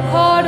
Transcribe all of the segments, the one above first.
মুখর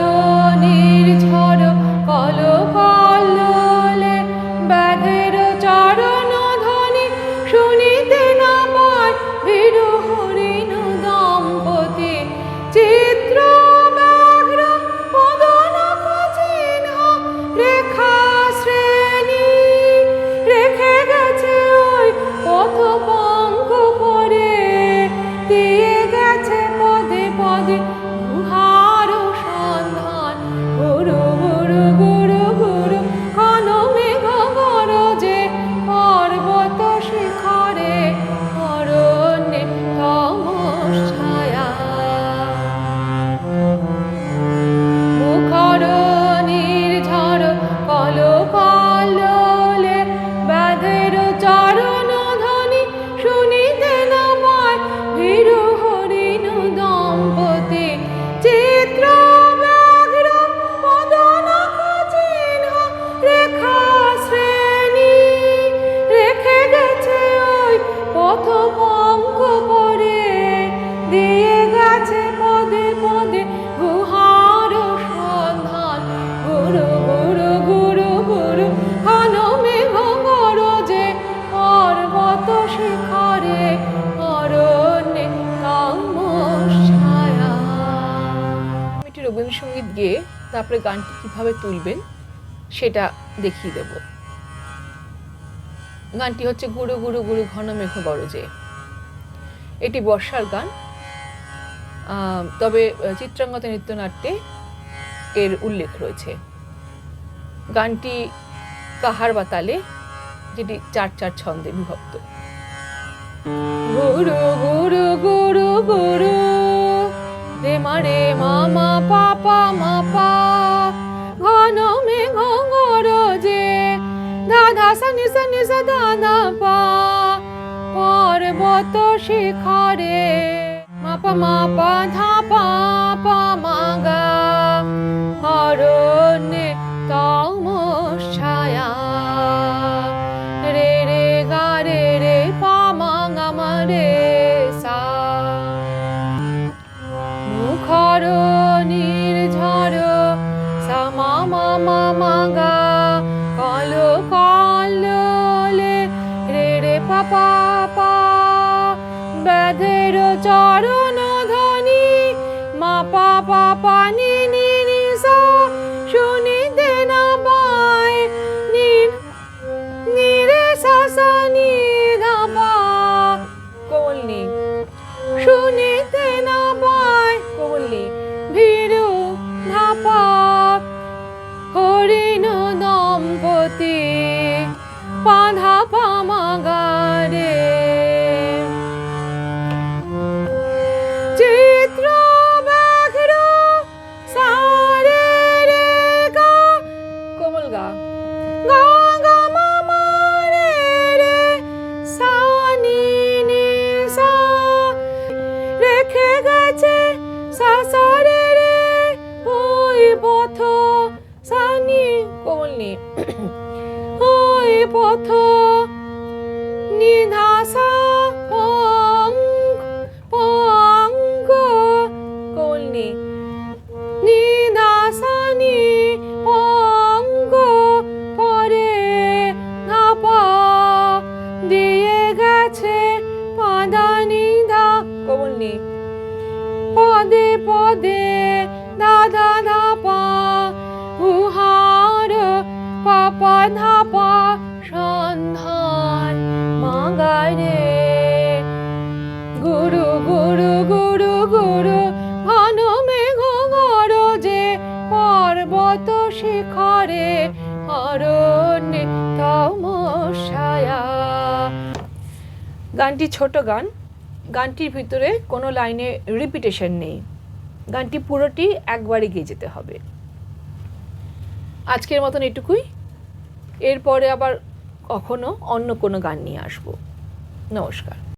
গেয়ে তারপরে গানটি কীভাবে তুলবেন সেটা দেখিয়ে দেব। গানটি হচ্ছে গুরু গুরু গুরু ঘন মেঘ গরজে এটি বর্ষার গান। তবে চিত্রাঙ্গত নৃত্যনাট্যে এর উল্লেখ রয়েছে। গানটি কাহার বা তালে, যেটি চার চার ছন্দে বিভক্ত। গুরু গুরু রে মা মামা, পাপা, মাপা। ঘন মেঘ গরজে, দাদা সানি সানি দাদা পা পর্বত শিখরে, মাপা মাপা, ধাপা, পা, মাগা। তমস ছায়া রে রে গা, রে রে পা মা গা মা, রে পা পা মা পা নি সা শুনিতে না পায় নি নিরে সা সা নি ধা পা কোমল শুনিতে না পায় দম্পতি। পাধা পামাগারে চিত্র ব্যাঘ্র সারে রে গা। কোমল গা। গা রে রে, সা, নি নি, সা। রেখে গেছে সা সা, রে রে, ওই পথ সা কোমল নেই ওই পথ। নিধাসা পঙ্ক কোমল নেই নিদাসানি পঙ্গ পরে ধাপা দিয়ে গেছে পাদানি ধা কোমল নেই পদে পদে দাদা ধাপা উহার পাপা ধাপা গুরু গুরু গুরু, ঘন মেঘ গরজে পর্বত শিখরে অরণ্যে গানটি ছোট গান, গানটির ভিতরে কোনো লাইনে রিপিটেশন নেই। গানটি পুরোটি একবারে গেয়ে যেতে হবে। আজকের মতন এটুকুই। এরপরে আবার কখনো অন্য কোনো গান নিয়ে আসব। নমস্কার।